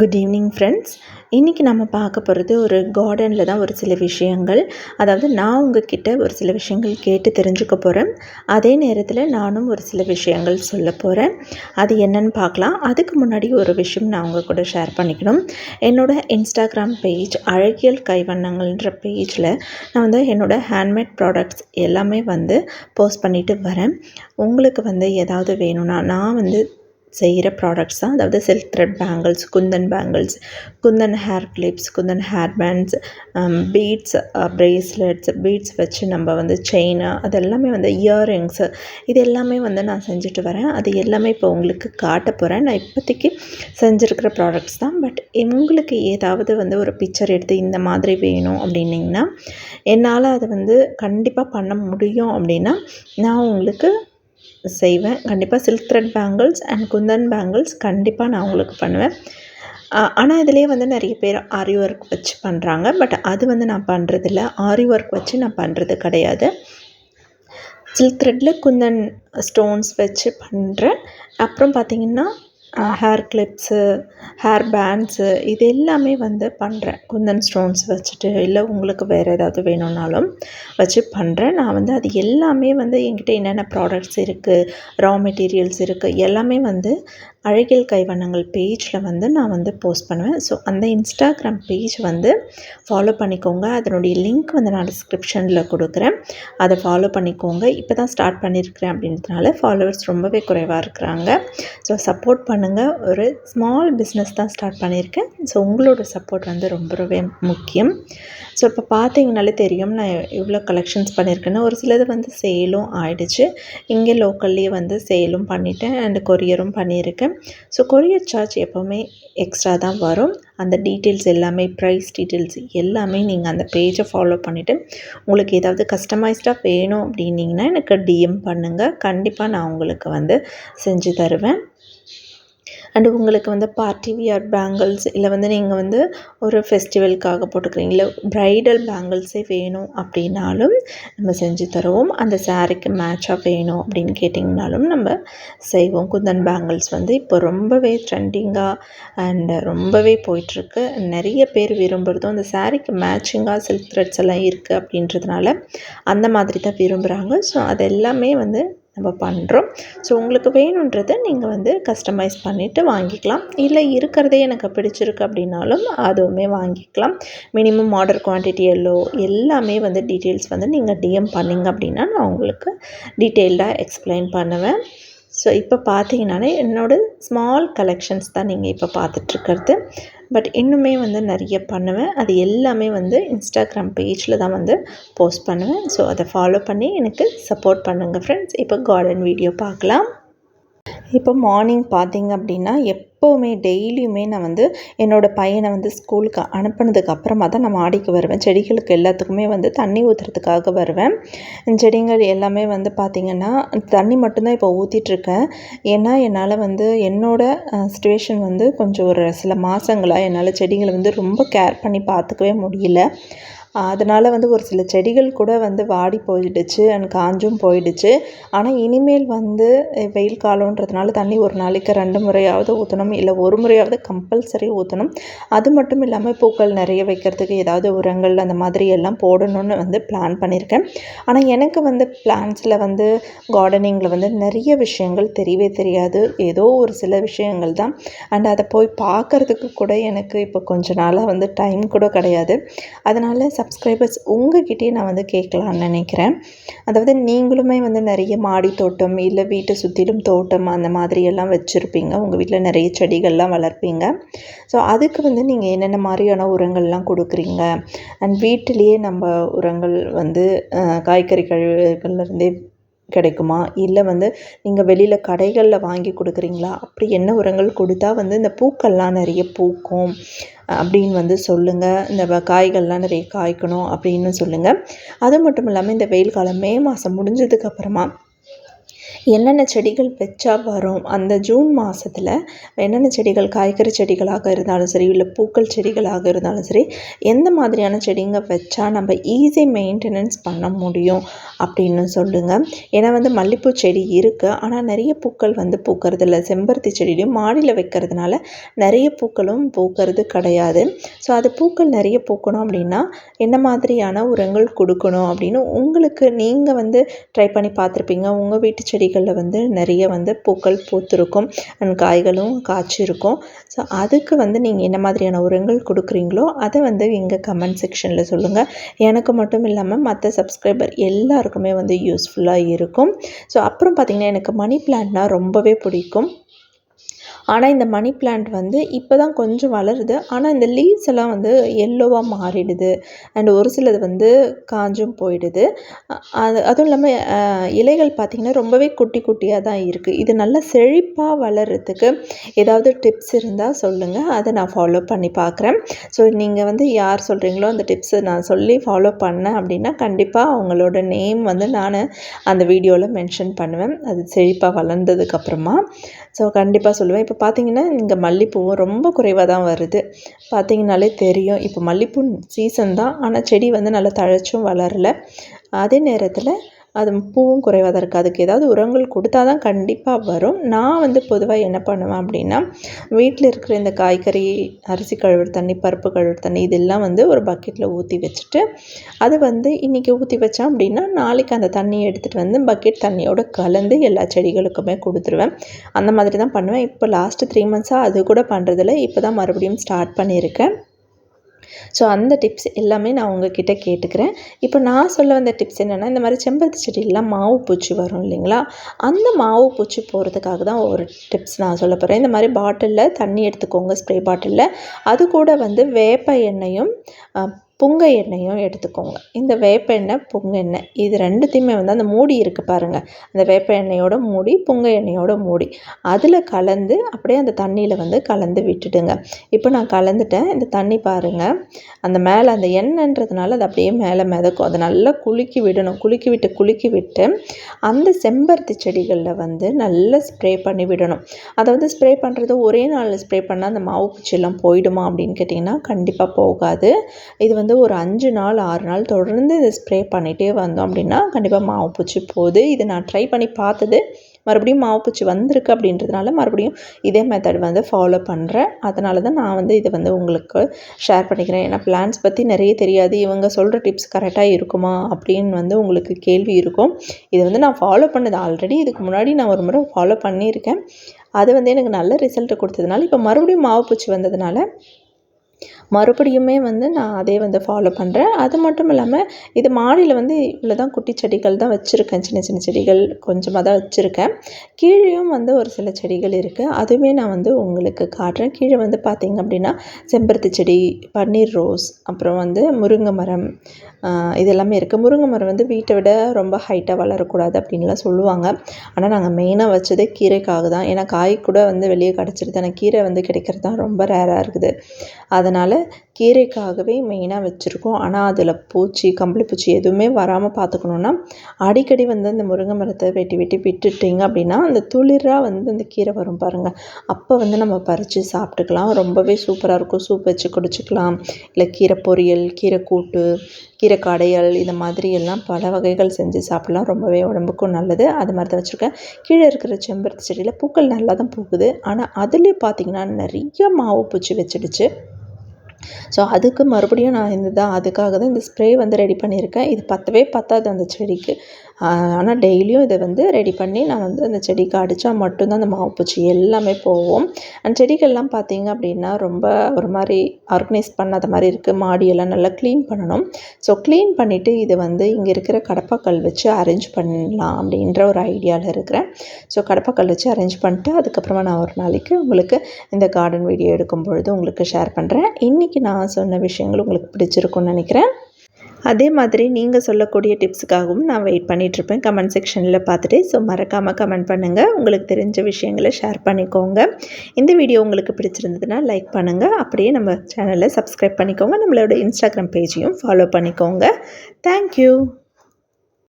Good evening friends இன்றைக்கி நம்ம பார்க்க போகிறது ஒரு கார்டனில் தான் ஒரு சில விஷயங்கள். அதாவது நான் உங்ககிட்ட ஒரு சில விஷயங்கள் கேட்டு தெரிஞ்சுக்க போகிறேன் அதே நேரத்தில் நானும் ஒரு சில விஷயங்கள் சொல்ல போகிறேன் அது என்னன்னு பார்க்கலாம். அதுக்கு முன்னாடி ஒரு விஷயம் நான் உங்கள் கூட ஷேர் பண்ணிக்கணும். என்னோட இன்ஸ்டாகிராம் பேஜ் அழகியல் கைவண்ணங்கள்ன்ற பேஜில் நான் வந்து என்னோட ஹேண்ட்மேட் ப்ராடக்ட்ஸ் எல்லாமே வந்து போஸ்ட் பண்ணிட்டு வரேன். உங்களுக்கு வந்து ஏதாவது வேணும்னா நான் வந்து செய்கிற ப்ராடக்ட்ஸ் தான். அதாவது silk thread bangles kundan bangles kundan hair clips kundan hair bands beads bracelets beads வச்சு நம்ம வந்து செயின் அது எல்லாமே வந்து இயரிங்ஸு இது எல்லாமே வந்து நான் செஞ்சுட்டு வரேன். அது எல்லாமே இப்போ உங்களுக்கு காட்ட போகிறேன் நான் இப்போதைக்கு செஞ்சுருக்கிற ப்ராடக்ட்ஸ் தான். பட் உங்களுக்கு ஏதாவது வந்து ஒரு பிக்சர் எடுத்து இந்த மாதிரி வேணும் அப்படின்னிங்கன்னா என்னால் அதை வந்து கண்டிப்பாக பண்ண முடியும் அப்படின்னா நான் உங்களுக்கு செய்வேன். கண்டிப்பாக silk thread bangles and kundan bangles கண்டிப்பாக நான் உங்களுக்கு பண்ணுவேன். ஆனால் இதிலே வந்து நிறைய பேர் ஆரி ஒர்க் வச்சு பண்ணுறாங்க பட் அது வந்து நான் பண்ணுறதில்ல ஆரி ஒர்க் வச்சு நான் பண்ணுறது கிடையாது. சில்க் த்ரெட்டில் குந்தன் ஸ்டோன்ஸ் வச்சு பண்ணுறேன் அப்புறம் பார்த்திங்கன்னா ஹேர் கிளிப்ஸு ஹேர் பேண்ட்ஸு இது எல்லாமே வந்து பண்ணுறேன் குந்தன் ஸ்டோன்ஸ் வச்சுட்டு இல்லை உங்களுக்கு வேறு ஏதாவது வேணும்னாலும் வச்சு பண்ணுறேன் நான் வந்து அது எல்லாமே வந்து என்கிட்ட என்னென்ன ப்ராடக்ட்ஸ் இருக்குது ரா மெட்டீரியல்ஸ் இருக்குது எல்லாமே வந்து அழகியல் கைவண்ணங்கள் பேஜில் வந்து நான் வந்து போஸ்ட் பண்ணுவேன். ஸோ அந்த இன்ஸ்டாகிராம் பேஜ் வந்து ஃபாலோ பண்ணிக்கோங்க. அதனுடைய லிங்க் வந்து நான் டிஸ்கிரிப்ஷனில் கொடுக்குறேன். அதை ஃபாலோ பண்ணிக்கோங்க. இப்போ தான் ஸ்டார்ட் பண்ணியிருக்கிறேன் அப்படின்றதுனால ஃபாலோவர்ஸ் ரொம்பவே குறைவாக இருக்கிறாங்க. ஸோ சப்போர்ட் பண்ணுங்கள் ஒரு ஸ்மால் பிஸ்னஸ் தான் ஸ்டார்ட் பண்ணியிருக்கேன் ஸோ உங்களோட சப்போர்ட் வந்து ரொம்ப ரொம்ப முக்கியம். ஸோ இப்போ பார்த்தீங்கனாலே தெரியும். நான் இவ்வளோ கலெக்ஷன்ஸ் பண்ணியிருக்கேன்னு ஒரு சிலது வந்து சேலும் ஆயிடுச்சு. இங்கே லோக்கல்லே வந்து சேலும் பண்ணிவிட்டேன் அண்ட் கொரியரும் பண்ணியிருக்கேன். ஸோ கொரியர் சார்ஜ் எப்போவுமே எக்ஸ்ட்ரா தான் வரும். அந்த டீட்டெயில்ஸ் எல்லாமே ப்ரைஸ் டீட்டெயில்ஸ் எல்லாமே நீங்கள் அந்த பேஜை ஃபாலோ பண்ணிவிட்டு உங்களுக்கு ஏதாவது கஸ்டமைஸ்டாக வேணும் அப்படின்னிங்கன்னா எனக்கு டிஎம் பண்ணுங்கள் கண்டிப்பாக நான் உங்களுக்கு வந்து செஞ்சு தருவேன். அண்டு உங்களுக்கு வந்து பார்ட்டி வியர் பேங்கிள்ஸ் இல்லை வந்து நீங்கள் வந்து ஒரு ஃபெஸ்டிவலுக்காக போட்டுக்கிறீங்க. இல்லை ப்ரைடல் பேங்கிள்ஸே வேணும் அப்படின்னாலும் நம்ம செஞ்சு தருவோம். அந்த சாரீக்கு மேட்சாக வேணும் அப்படின்னு கேட்டிங்கனாலும் நம்ம செய்வோம். குந்தன் பேங்கிள்ஸ் வந்து இப்போ ரொம்பவே ட்ரெண்டிங்காக அண்ட் ரொம்பவே போயிட்டுருக்கு. நிறைய பேர் விரும்புகிறதும் அந்த சாரீக்கு மேட்சிங்காக சில்க் த்ரெட்ஸ் எல்லாம் இருக்குது அப்படின்றதுனால அந்த மாதிரி தான் விரும்புகிறாங்க ஸோ அது எல்லாமே வந்து நம்ம பண்ணுறோம் ஸோ உங்களுக்கு வேணுன்றதை நீங்கள் வந்து கஸ்டமைஸ் பண்ணிவிட்டு வாங்கிக்கலாம். இல்லை இருக்கிறதே எனக்கு பிடிச்சிருக்கு அப்படின்னாலும் அதுவுமே வாங்கிக்கலாம். மினிமம் ஆர்டர் குவான்டிட்டி எல்லோ எல்லாமே வந்து டீட்டெயில்ஸ் வந்து நீங்கள் டிஎம் பண்ணிங்க அப்படின்னா நான் உங்களுக்கு டீட்டெயில்டாக எக்ஸ்பிளைன் பண்ணுவேன். ஸோ இப்போ பார்த்தீங்கன்னாலே என்னோடய ஸ்மால் கலெக்ஷன்ஸ் தான் நீங்கள் இப்போ பார்த்துட்ருக்கிறது பட் இன்னுமே வந்து நிறைய பண்ணுவேன். அது எல்லாமே வந்து இன்ஸ்டாகிராம் பேஜில் தான் வந்து போஸ்ட் பண்ணுவேன். ஸோ அதை ஃபாலோ பண்ணி எனக்கு சப்போர்ட் பண்ணுங்கள் ஃப்ரெண்ட்ஸ் இப்போ கார்டன் வீடியோ பார்க்கலாம். இப்போ மார்னிங் பார்த்தீங்க அப்படின்னா எப் எப்போவுமே டெய்லியுமே நான் வந்து என்னோடய பையனை வந்து ஸ்கூலுக்கு அனுப்புனதுக்கு அப்புறமா தான் நான் மாடிக்கு வருவேன். செடிகளுக்கு எல்லாத்துக்குமே வந்து தண்ணி ஊற்றுறதுக்காக வருவேன். செடிகள் எல்லாமே வந்து பார்த்திங்கன்னா தண்ணி மட்டும்தான் இப்போ ஊற்றிட்டுருக்கேன் ஏன்னா என்னால் வந்து என்னோடய சுச்சுவேஷன் வந்து கொஞ்சம் ஒரு சில மாதங்களாக என்னால் செடிகளை வந்து ரொம்ப கேர் பண்ணி பார்த்துக்கவே முடியல. அதனால் வந்து ஒரு சில செடிகள் கூட வந்து வாடி போயிடுச்சு அண்ட் காஞ்சும் போயிடுச்சு. ஆனால் இனிமேல் வந்து வெயில் காலன்றதுனால தண்ணி ஒரு நாளைக்கு ரெண்டு முறையாவது ஊற்றணும் இல்லை ஒரு முறையாவது கம்பல்சரி ஊற்றணும் அது மட்டும் இல்லாமல் பூக்கள் நிறைய வைக்கிறதுக்கு ஏதாவது உரங்கள் அந்த மாதிரி எல்லாம் போடணும்னு வந்து பிளான் பண்ணியிருக்கேன் ஆனால் எனக்கு வந்து பிளான்ஸில் வந்து கார்டனிங்கில் வந்து நிறைய விஷயங்கள் தெரியவே தெரியாது. ஏதோ ஒரு சில விஷயங்கள் தான். அண்ட் அதை போய் பார்க்குறதுக்கு கூட எனக்கு இப்போ கொஞ்ச நாளாக வந்து டைம் கூட கிடையாது. அதனால் சப்ஸ்கிரைபர்ஸ் உங்ககிட்டயே நான் வந்து கேட்கலான்னு நினைக்கிறேன். அதாவது நீங்களுமே வந்து நிறைய மாடி தோட்டம் இல்லை வீட்டை சுற்றிலும் தோட்டம் அந்த மாதிரி எல்லாம் வச்சுருப்பீங்க. உங்கள் வீட்டில் நிறைய செடிகள்லாம் வளர்ப்பீங்க. ஸோ அதுக்கு வந்து நீங்கள் என்னென்ன மாதிரியான உரங்கள்லாம் கொடுக்குறீங்க? அண்ட் வீட்டிலேயே நம்ம உரங்கள் வந்து காய்கறி கழிவுகள்லேருந்தே கிடைக்குமா? இல்லை வந்து நீங்கள் வெளியில் கடைகளில் வாங்கி கொடுக்குறீங்களா? அப்படி என்ன உரங்கள் கொடுத்தா வந்து இந்த பூக்கள்லாம் நிறைய பூக்கும்? அப்படின்னு வந்து சொல்லுங்கள் இந்த காய்கள்லாம் நிறைய காய்க்கணும் அப்படின்னு சொல்லுங்கள் அது மட்டும் இல்லாமல் இந்த வெயில் காலம் மே மாதம் முடிஞ்சதுக்கப்புறமா என்னென்ன செடிகள் வச்சா வரும்? அந்த ஜூன் மாதத்தில் என்னென்ன செடிகள் காய்கறி செடிகளாக இருந்தாலும் சரி இல்லை பூக்கள் செடிகளாக இருந்தாலும் சரி எந்த மாதிரியான செடிங்க வச்சா நம்ம ஈஸி மெயின்டெனன்ஸ் பண்ண முடியும் அப்படின்னு சொல்லுங்கள் ஏன்னா வந்து மல்லிகைப்பூ செடி இருக்குது ஆனால் நிறைய பூக்கள் வந்து பூக்கிறது இல்லை. செம்பருத்தி செடியிலையும் மாடியில் வைக்கிறதுனால நிறைய பூக்களும் பூக்கிறது கிடையாது. ஸோ அது பூக்கள் நிறைய பூக்கணும் அப்படின்னா என்ன மாதிரியான உரங்கள் கொடுக்கணும் அப்படின்னு உங்களுக்கு நீங்கள் வந்து ட்ரை பண்ணி பார்த்துருப்பீங்க. உங்கள் வீட்டு செடி செடிகளில் வந்து நிறைய வந்து பூக்கள் பூத்திருக்கும். அண்ட் காய்களும் காய்ச்சிருக்கும். ஸோ அதுக்கு வந்து நீங்கள் என்ன மாதிரியான உரங்கள் கொடுக்குறீங்களோ அதை வந்து எங்கள் கமெண்ட் செக்ஷனில் சொல்லுங்கள் எனக்கு மட்டும் இல்லாமல் மற்ற சப்ஸ்கிரைபர் எல்லாருக்குமே வந்து யூஸ்ஃபுல்லாக இருக்கும். ஸோ அப்புறம் பார்த்திங்கன்னா எனக்கு மணி பிளான்ட்னால் ரொம்பவே பிடிக்கும். ஆனால் இந்த மணி பிளான்ட் வந்து இப்போ தான் கொஞ்சம் வளருது. ஆனால் இந்த லீவ்ஸ் எல்லாம் வந்து எல்லோவாக மாறிடுது. அண்ட் ஒரு சிலது வந்து காஞ்சும் போயிடுது. அது அதுவும் இல்லாமல் இலைகள் பார்த்திங்கன்னா ரொம்பவே குட்டி குட்டியாக தான் இருக்குது இது நல்லா செழிப்பாக வளர்கிறதுக்கு ஏதாவது டிப்ஸ் இருந்தால் சொல்லுங்கள் அதை நான் ஃபாலோ பண்ணி பார்க்குறேன் ஸோ நீங்கள் வந்து யார் சொல்கிறீங்களோ அந்த டிப்ஸை நான் சொல்லி ஃபாலோ பண்ணேன் அப்படின்னா கண்டிப்பாக அவங்களோட நேம் வந்து நான் அந்த வீடியோவில் மென்ஷன் பண்ணுவேன். அது செழிப்பாக வளர்ந்ததுக்கப்புறமா ஸோ கண்டிப்பாக சொல்லுவேன். இப்போ இப்போ பார்த்திங்கன்னா இங்கே மல்லிகைப்பூவும் ரொம்ப குறைவாக தான் வருது. பார்த்திங்கனாலே தெரியும். இப்போ மல்லிகைப்பூ சீசன் தான். ஆனால் செடி வந்து நல்லா தழைச்சும் வளரல. அதே நேரத்தில் அது பூவும் குறைவாக தான் இருக்குது அதுக்கு ஏதாவது உரங்கள் கொடுத்தா தான் கண்டிப்பாக வரும். நான் வந்து பொதுவாக என்ன பண்ணுவேன் அப்படின்னா வீட்டில் இருக்கிற இந்த காய்கறி அரிசி கழுவுற தண்ணி பருப்பு கழுவுற தண்ணி இதெல்லாம் வந்து ஒரு பக்கெட்டில் ஊற்றி வச்சுட்டு அது வந்து இன்றைக்கி ஊற்றி வச்சேன் அப்படின்னா நாளைக்கு அந்த தண்ணியை எடுத்துகிட்டு வந்து பக்கெட் தண்ணியோடு கலந்து எல்லா செடிகளுக்குமே கொடுத்துருவேன். அந்த மாதிரி தான் பண்ணுவேன். இப்போ லாஸ்ட்டு த்ரீ மந்த்ஸாக அது கூட பண்ணுறதில்ல இப்போ தான் மறுபடியும் ஸ்டார்ட் பண்ணியிருக்கேன். ஸோ அந்த டிப்ஸ் எல்லாமே நான் உங்ககிட்ட கேட்டுக்கிறேன். இப்போ நான் சொல்ல வந்த டிப்ஸ் என்னென்னா இந்த மாதிரி செம்பருத்தி செடியெல்லாம் மாவு பூச்சி வரும் இல்லைங்களா? அந்த மாவு பூச்சி போகிறதுக்காக தான் ஒரு டிப்ஸ் நான் சொல்ல போகிறேன் இந்த மாதிரி பாட்டிலில் தண்ணி எடுத்துக்கோங்க ஸ்ப்ரே பாட்டிலில் அது கூட வந்து வேப்ப எண்ணெயும் புங்க எண்ணெயும் எடுத்துக்கோங்க. இந்த வேப்ப எண்ணெய் புங்க எண்ணெய் இது ரெண்டுத்தையுமே வந்து அந்த மூடி இருக்குது பாருங்கள் அந்த வேப்ப எண்ணெயோட மூடி புங்க எண்ணெயோட மூடி. அதில் கலந்து அப்படியே அந்த தண்ணியில் வந்து கலந்து விட்டுடுங்க. இப்போ நான் கலந்துட்டேன். இந்த தண்ணி பாருங்கள் அந்த மேலே அந்த எண்ணெய்ன்றதுனால அது அப்படியே மேலே மிதக்கும். அதை நல்லா குலுக்கி விடணும். குலுக்கி விட்டு குலுக்கி விட்டு அந்த செம்பருத்தி செடிகளில் வந்து நல்லா ஸ்ப்ரே பண்ணி விடணும். அதை வந்து ஸ்ப்ரே பண்ணுறது ஒரே நாளில் ஸ்ப்ரே பண்ணால் அந்த மாவு பூச்சியெல்லாம் போயிடுமா அப்படின்னு கேட்டிங்கன்னா கண்டிப்பாக போகாது. இது வந்து வந்து ஒரு அஞ்சு நாள் ஆறு நாள் தொடர்ந்து இதை ஸ்ப்ரே பண்ணிகிட்டே வந்தோம் அப்படின்னா கண்டிப்பாக மாவு பூச்சி போகுது. இது நான் ட்ரை பண்ணி பார்த்தது மறுபடியும் மாவு பூச்சி வந்திருக்கு அப்படின்றதுனால மறுபடியும் இதே மெத்தட் வந்து ஃபாலோ பண்ணுறேன் அதனால தான் நான் வந்து இதை வந்து உங்களுக்கு ஷேர் பண்ணிக்கிறேன். ஏன்னா பிளான்ஸ் பற்றி நிறைய தெரியாது. இவங்க சொல்கிற டிப்ஸ் கரெக்டாக இருக்குமா அப்படின்னு வந்து உங்களுக்கு கேள்வி இருக்கும். இதை வந்து நான் ஃபாலோ பண்ணது ஆல்ரெடி இதுக்கு முன்னாடி நான் ஒரு முறை ஃபாலோ பண்ணியிருக்கேன். அது வந்து எனக்கு நல்ல ரிசல்ட் கொடுத்ததுனால இப்போ மறுபடியும் மாவு பூச்சி வந்ததுனால மறுபடியுமே வந்து நான் அதே வந்து ஃபாலோ பண்ணுறேன் அது மட்டும் இல்லாமல் இது மாடியில் வந்து இவ்வளோ தான் குட்டி செடிகள் தான் வச்சுருக்கேன். சின்ன சின்ன செடிகள் கொஞ்சமாக தான் வச்சுருக்கேன். கீழேயும் வந்து ஒரு சில செடிகள் இருக்குது அதுவுமே நான் வந்து உங்களுக்கு காட்டுறேன். கீழே வந்து பார்த்திங்க அப்படின்னா செம்பருத்தி செடி பன்னீர் ரோஸ் அப்புறம் வந்து முருங்கை மரம் இது எல்லாமே இருக்குது முருங்கை மரம் வந்து வீட்டை விட ரொம்ப ஹைட்டாக வளரக்கூடாது அப்படின்லாம் சொல்லுவாங்க. ஆனால் நாங்கள் மெயினாக வச்சதே கீரைக்காக தான். ஏன்னா காய் கூட வந்து வெளியே கிடச்சிருது. ஆனால் கீரை வந்து கிடைக்கிறது தான் ரொம்ப ரேராக இருக்குது. அதனால் கீரைக்காகவே மெயினாக வச்சுருக்கோம். ஆனால் அதில் பூச்சி கம்பளி பூச்சி எதுவுமே வராமல் பார்த்துக்கணுன்னா அடிக்கடி வந்து அந்த முருங்கை மரத்தை வெட்டி வெட்டி விட்டுட்டிங்க அப்படின்னா அந்த துளிராக வந்து அந்த கீரை வரும் பாருங்கள் அப்போ வந்து நம்ம பறித்து சாப்பிட்டுக்கலாம். ரொம்பவே சூப்பராக இருக்கும். சூப் வச்சு குடிச்சிக்கலாம். இல்லை கீரை பொரியல் கீரை கூட்டு கீரை கடையல் இந்த மாதிரி எல்லாம் பல வகைகள் செஞ்சு சாப்பிட்லாம். ரொம்பவே உடம்புக்கும் நல்லது. அது மாதிரி தான் வச்சுருக்கேன். கீழே இருக்கிற செம்பருத்தி செடியில் பூக்கள் நல்லா தான் பூக்குது. ஆனால் அதுலேயே பார்த்திங்கன்னா நிறைய மாவு பூச்சி வச்சிடுச்சு. ஸோ அதுக்கு மறுபடியும் நான் இந்த தான் அதுக்காக தான் இந்த ஸ்ப்ரே வந்து ரெடி பண்ணியிருக்கேன். இது பத்தவே பத்தாது அந்த செடிக்கு. ஆனால் டெய்லியும் இதை வந்து ரெடி பண்ணி நான் வந்து அந்த செடிக்கு அடித்தா மட்டும்தான் அந்த மாவுப்பூச்சி எல்லாமே போகும். அந்த செடிகள்லாம் பார்த்திங்க அப்படின்னா ரொம்ப ஒரு மாதிரி ஆர்கனைஸ் பண்ணாத மாதிரி இருக்குது மாடியெல்லாம் நல்லா க்ளீன் பண்ணணும். ஸோ க்ளீன் பண்ணிவிட்டு இதை வந்து இங்கே இருக்கிற கடப்பாக்கல் வச்சு அரேஞ்ச் பண்ணலாம் அப்படின்ற ஒரு ஐடியாவில் இருக்கிறேன். ஸோ கடப்பாக்கல் வச்சு அரேஞ்ச் பண்ணிட்டு அதுக்கப்புறமா நான் ஒரு நாளைக்கு உங்களுக்கு இந்த கார்டன் வீடியோ எடுக்கும் பொழுது உங்களுக்கு ஷேர் பண்ணுறேன் இன்றைக்கி நான் சொன்ன விஷயங்கள் உங்களுக்கு பிடிச்சிருக்குன்னு நினைக்கிறேன். அதே மாதிரி நீங்கள் சொல்லக்கூடிய டிப்ஸுக்காகவும் நான் வெயிட் பண்ணிகிட்ருப்பேன் கமெண்ட் செக்ஷனில் பார்த்துட்டு ஸோ மறக்காமல் கமெண்ட் பண்ணுங்கள் உங்களுக்கு தெரிஞ்ச விஷயங்களை ஷேர் பண்ணிக்கோங்க. இந்த வீடியோ உங்களுக்கு பிடிச்சிருந்ததுன்னா லைக் பண்ணுங்கள் அப்படியே நம்ம சேனலை சப்ஸ்கிரைப் பண்ணிக்கோங்க. நம்மளோட இன்ஸ்டாகிராம் பேஜையும் ஃபாலோ பண்ணிக்கோங்க. Thank you